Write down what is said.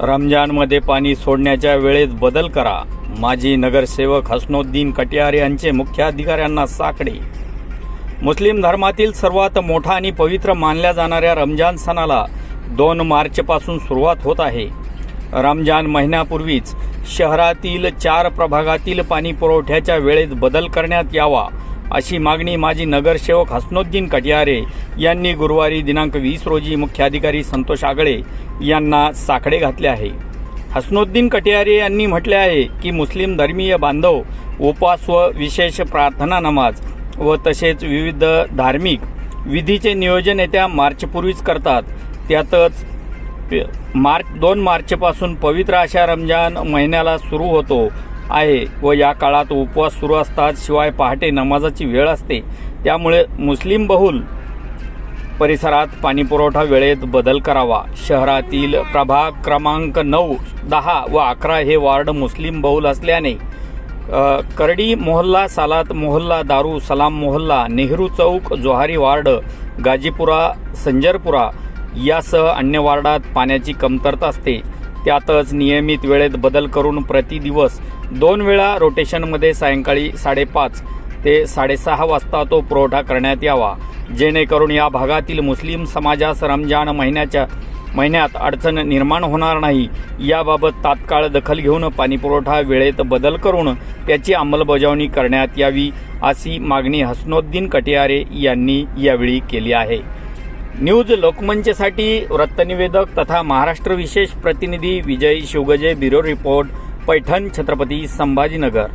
रमजानमध्ये पाणी सोडण्याच्या वेळेत बदल करा. माजी नगरसेवक हसनोद्दीन कटियार यांचे मुख्याधिकाऱ्यांना साकडे. मुस्लिम धर्मातील सर्वात मोठा आणि पवित्र मानल्या जाणाऱ्या रमजान सणाला दोन मार्चपासून सुरुवात होत आहे. रमजान महिन्यापूर्वीच शहरातील चार प्रभागातील पाणी पुरवठ्याच्या वेळेत बदल करण्यात यावा अशी मागणी माजी नगरसेवक हसनोद्दीन कटियारे यांनी गुरुवारी दिनांक वीस रोजी मुख्याधिकारी संतोष आगळे यांना साकडे घातले आहे. हसनोद्दीन कटियारे यांनी म्हटले आहे की मुस्लिम धर्मीय बांधव उपवास व विशेष प्रार्थना नमाज व तसेच विविध धार्मिक विधीचे नियोजन येत्या मार्चपूर्वीच करतात. त्यातच मार्च दोन मार्चपासून पवित्र अशा रमजान महिन्याला सुरू होतो. आहे व या काळात उपवास सुरू असतात शिवाय पहाटे नमाजाची वेळ असते. त्यामुळे मुस्लिम बहुल परिसरात पाणीपुरवठा वेळेत बदल करावा. शहरातील प्रभाग क्रमांक नऊ दहा व अकरा हे वार्ड मुस्लिम बहुल असल्याने करडी मोहल्ला सालात मोहल्ला दारू सलाम मोहल्ला नेहरू चौक जोहारी वार्ड गाजीपुरा संजरपुरा यासह अन्य वार्डात पाण्याची कमतरता असते. त्यातच नियमित वेळेत बदल करून प्रतिदिवस दोन वेळा रोटेशनमध्ये सायंकाळी साडेपाच ते साडेसहा वाजता तो पुरवठा करण्यात यावा. जेणेकरून या भागातील मुस्लिम समाजास रमजान महिन्याच्या महिन्यात अडचण निर्माण होणार नाही. याबाबत तात्काळ दखल घेऊन पाणीपुरवठा वेळेत बदल करून त्याची अंमलबजावणी करण्यात यावी अशी मागणी हसनोद्दीन कटियारे यांनी यावेळी केली आहे. न्यूज लोकमंचसाठी वृत्तनिवेदक तथा महाराष्ट्र विशेष प्रतिनिधी विजय शिवगजे ब्युरो रिपोर्ट. पैठण छत्रपती संभाजीनगर.